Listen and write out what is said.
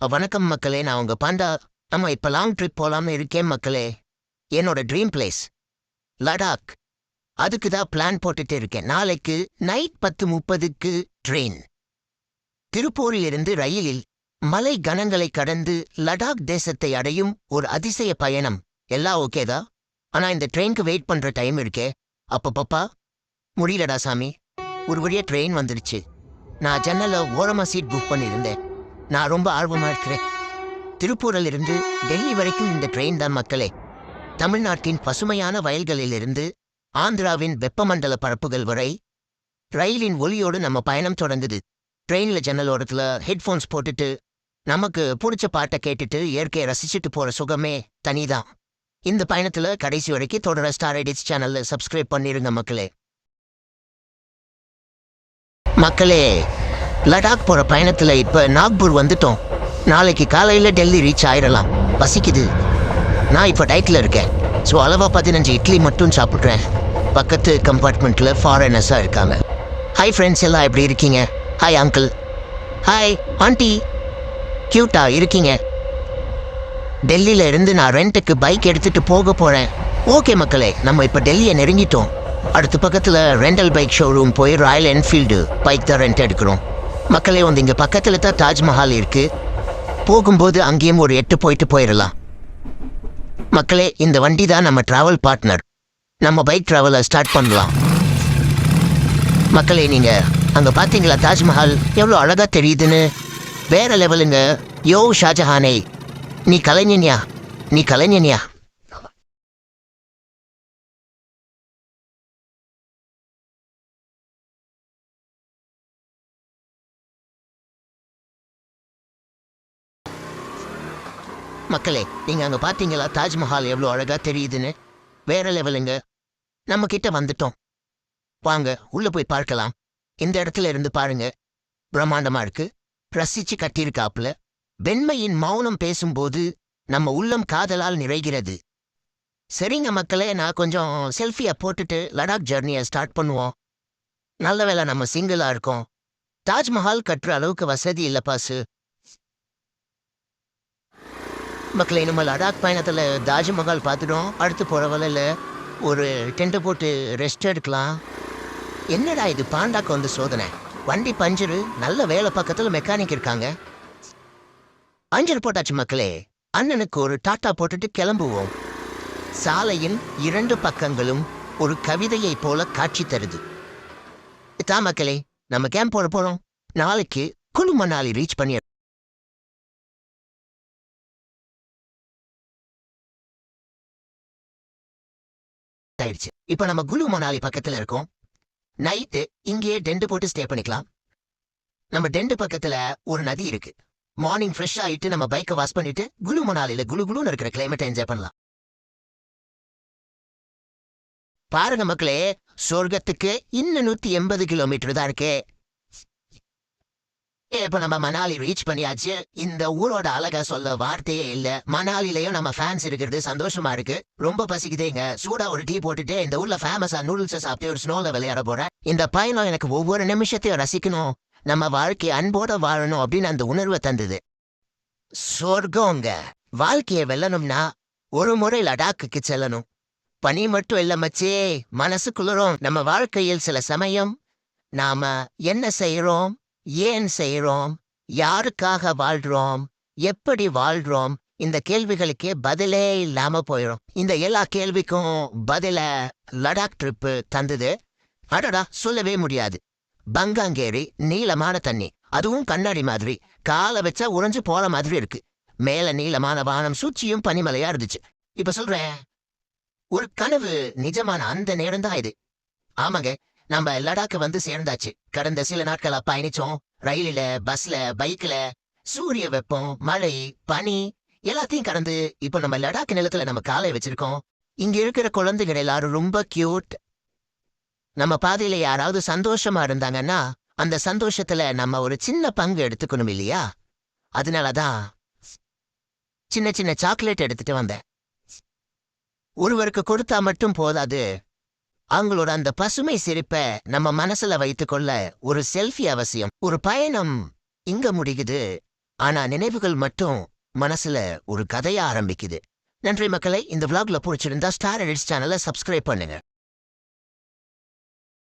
வணக்கம் மக்களே நான் உங்கள் பாண்டா. நம்ம இப்ப லாங் ட்ரிப் போகலாம்னு இருக்கேன் மக்களே. என்னோட ட்ரீம் பிளேஸ் லடாக். அதுக்கு தான் பிளான் போட்டுட்டு இருக்கேன். நாளைக்கு நைட் பத்து முப்பதுக்கு ட்ரெயின் திருப்பூரிலிருந்து ரயிலில் மலை கணங்களை கடந்து லடாக் தேசத்தை அடையும் ஒரு அதிசய பயணம். எல்லாம் ஓகேதா ஆனா இந்த ட்ரெயினுக்கு வெயிட் பண்ற டைம் இருக்கே. அப்போ பப்பா முடியலடா சாமி. ஒரு வழியாக ட்ரெயின் வந்துடுச்சு நான் ஜன்னலில் ஓரமா சீட் புக் பண்ணியிருந்தேன். நான் ரொம்ப ஆர்வமா இருக்கிறேன். திருப்பூரில் இருந்து டெல்லி வரைக்கும் இந்த ட்ரெயின் தான் மக்களே. தமிழ்நாட்டின் பசுமையான வயல்களிலிருந்து ஆந்திராவின் வெப்பமண்டல பரப்புகள் வரை ரயிலின் ஒலியோடு நம்ம பயணம் தொடங்குது. ட்ரெயின்ல ஜன்னல் ஓரத்தில் ஹெட்ஃபோன்ஸ் போட்டுட்டு நமக்கு பிடிச்ச பாட்டை கேட்டுட்டு இயற்கையை ரசிச்சுட்டு போற சுகமே தனிதான். இந்த பயணத்துல கடைசி வரைக்கும் தொடர ஸ்டார் ஐடிஸ் சேனல்ல சப்ஸ்கிரைப் பண்ணிருங்க மக்களே. மக்களே லடாக் போற பயணத்துல இப்ப நாக்பூர் வந்துட்டோம். நாளைக்கு காலையில டெல்லி ரீச் ஆயிடலாம். பசிக்குது. நான் இப்ப டயட்ல இருக்கேன். ஸோ அளவா பதினஞ்சு இட்லி மட்டும் சாப்பிட்றேன். பக்கத்து கம்பார்ட்மெண்ட்ல ஃபாரினர்ஸா இருக்காங்க. ஹாய் ஃப்ரெண்ட்ஸ் எல்லாம் எப்படி இருக்கீங்க? ஹாய் அங்கிள் ஹாய் ஆண்டி கியூட்டா இருக்கீங்க. டெல்லியில இருந்து நான் ரெண்ட்டுக்கு பைக் எடுத்துட்டு போக போறேன். ஓகே மக்களே நம்ம இப்ப டெல்லியை நெருங்கிட்டோம். அடுத்த பக்கத்தில் ரெண்டல் பைக் ஷோரூம் போய் ராயல் என்ஃபீல்டு பைக் தான் ரெண்ட் எடுக்கிறோம். மக்களே வந்து இங்கே பக்கத்தில் தான் தாஜ்மஹால் இருக்குது போகும்போது அங்கேயும் ஒரு எட்டு போயிட்டு போயிடலாம் மக்களே இந்த வண்டி தான் நம்ம ட்ராவல் பார்ட்னர் நம்ம பைக் ட்ராவலை ஸ்டார்ட் பண்ணலாம். மக்களே நீங்கள் அங்கே பார்த்தீங்களா தாஜ்மஹால்? எவ்வளோ அழகாக தெரியுதுன்னு. வேற லெவலுங்க யோ ஷாஜஹானே. நீ கலைஞனியா? நீ கலைஞனியா? மக்களே நீங்க அங்க பாத்தீங்களா? தாஜ்மஹால் எவ்வளோ அழகா தெரியுதுன்னு. வேற லெவலுங்க. நம்ம கிட்ட வந்துட்டோம். வாங்க உள்ள போய் பார்க்கலாம். இந்த இடத்துல இருந்து பாருங்க. பிரம்மாண்டமா இருக்கு. ரசிச்சு கட்டியிருக்காப்புல. வெண்மையின் மௌனம் பேசும்போது நம்ம உள்ளம் காதலால் நிறைகிறது. சரிங்க மக்களே நான் கொஞ்சம் செல்ஃபியை போட்டுட்டு லடாக் ஜர்னியை ஸ்டார்ட் பண்ணுவோம். நல்ல வேலை நம்ம சிங்கிளா இருக்கோம். தாஜ்மஹால் கட்டுற அளவுக்கு வசதி இல்ல பாசு. மக்களே நம்ம லடாக் பயணத்தில் தாஜ்மஹால் பார்த்துட்டோம். அடுத்து போகிற வலையில ஒரு டென்ட்டை போட்டு ரெஸ்ட் எடுக்கலாம். என்னடா இது பாண்டாக்கு வந்து சோதனை? வண்டி பஞ்சரு நல்ல வேலை பக்கத்தில் மெக்கானிக் இருக்காங்க. பஞ்சர் போட்டாச்சு மக்களே அண்ணனுக்கு ஒரு டாட்டா போட்டுட்டு கிளம்புவோம். சாலையின் இரண்டு பக்கங்களும் ஒரு கவிதையைப் போல காட்சி தருது. தா மக்களே நம்ம கேம்ப் போட போகிறோம் நாளைக்கு குழு மணாலி ரீச் பண்ணி ஆயிடுச்சு. இப்ப நம்ம குலு மணாலி பக்கத்துல இருக்கோம். நைட்டு இங்கேயே டென்ட் போட்டு ஸ்டே பண்ணிக்கலாம். நம்ம டென்ட் பக்கத்துல ஒரு நதி இருக்கு. மார்னிங் ஃப்ரெஷ் ஆயிட்டு நம்ம பைக்கை வாஷ் பண்ணிட்டு குலு மணாலில குலு குலுன்னு இருக்கிற கிளைமேட்டை என்ஜாய் பண்ணலாம். பாருங்க மக்களே சொர்க்கத்துக்கு இன்னும் நூத்தி எண்பது கிலோமீட்டர் தான் இருக்கே. இப்ப நம்ம மணாலி ரீச் பண்ணியாச்சு. இந்த ஊரோட அழகா சொல்ல வார்த்தையே இல்ல. மணாலிலயும் நம்ம ஃபேன்ஸ் இருக்கிறது சந்தோஷமா இருக்கு. ரொம்ப பசிக்குதேங்க. சூடா ஒரு டீ போட்டுட்டு இந்த ஊர்ல ஃபேமஸா நூடுல்ஸ் சாப்பிட்டு ஒரு ஸ்னோல விளையாட போறேன் இந்த பயணம் எனக்கு ஒவ்வொரு நிமிஷத்தையும் ரசிக்கணும். நம்ம வாழ்க்கை அன்போட வாழணும் அப்படின்னு அந்த உணர்வை தந்தது. சொர்க்கங்க. வாழ்க்கையை வெல்லணும்னா ஒரு முறை லடாக்குக்கு செல்லணும். பனி மட்டும் இல்ல மச்சே. மனசு குளிரும் நம்ம வாழ்க்கையில் சில சமயம் நாம என்ன செய்யறோம் ஏன் செய்யறோம் யாருக்காக வாழ்கிறோம் எப்படி வாழ்றோம்? இந்த கேள்விகளுக்கே பதிலே இல்லாம போயிடும் இந்த எல்லா கேள்விக்கும் பதில லடாக் ட்ரிப்பு தந்தது. அடடா சொல்லவே முடியாது. பங்காங்கேரி நீளமான தண்ணி. அதுவும் கண்ணாடி மாதிரி. காலை வச்சா உறைஞ்சு போற மாதிரி இருக்கு. மேல நீளமான வானம் சூச்சியும் பனிமலையா இருந்துச்சு. இப்ப சொல்றேன். ஒரு கனவு நிஜமான அந்த நேரம் தான் இது. ஆமாங்க. நம்ம லடாக்கு வந்து சேர்ந்தாச்சு. கடந்த சில நாட்களா பயணிச்சோம். ரயிலில பஸ்ல பைக்ல சூரிய வெப்பம் மழை பனி எல்லாத்தையும் கடந்து இப்போ நம்ம லடாக் நிலத்துல நம்ம காலை வச்சிருக்கோம். இங்க இருக்கிற குழந்தைகள் எல்லாரும் ரொம்ப கியூட் நம்ம பாதையில யாராவது சந்தோஷமா இருந்தாங்கன்னா அந்த சந்தோஷத்துல நம்ம ஒரு சின்ன பங்கு எடுத்துக்கணும் இல்லையா? அதனாலதான் சின்ன சின்ன சாக்லேட் எடுத்துட்டு வந்தேன். ஒருவருக்கு கொடுத்தா மட்டும் போதாது. அவங்களோட அந்த பசுமை சிரிப்பை நம்ம மனசுல வைத்துக்கொள்ள ஒரு செல்ஃபி அவசியம். ஒரு பயணம் இங்க முடியுது ஆனா நினைவுகள் மட்டும் மனசுல ஒரு கதையா ஆரம்பிக்குது. நன்றி மக்களை இந்த விளாக்ல பிடிச்சிருந்தா ஸ்டார் எடிட்ஸ் சேனலை சப்ஸ்கிரைப் பண்ணுங்க.